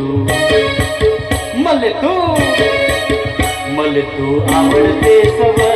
तू. मले तू. मले तू आवडते सवय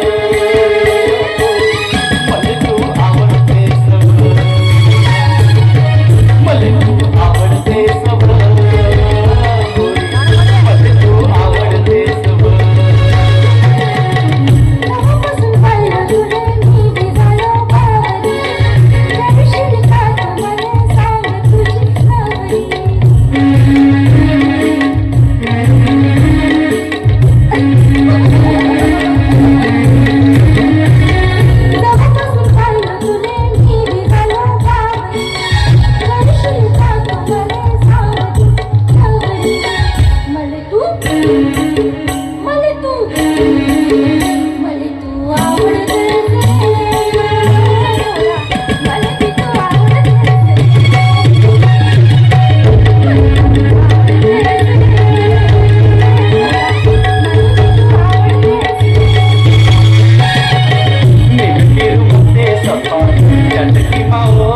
你怕我。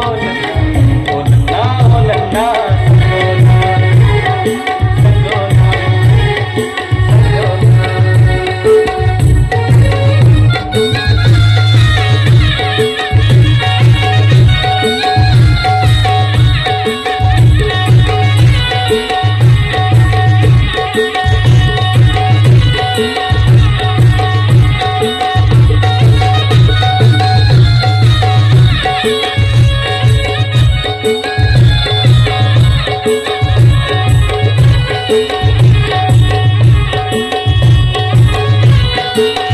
Yeah.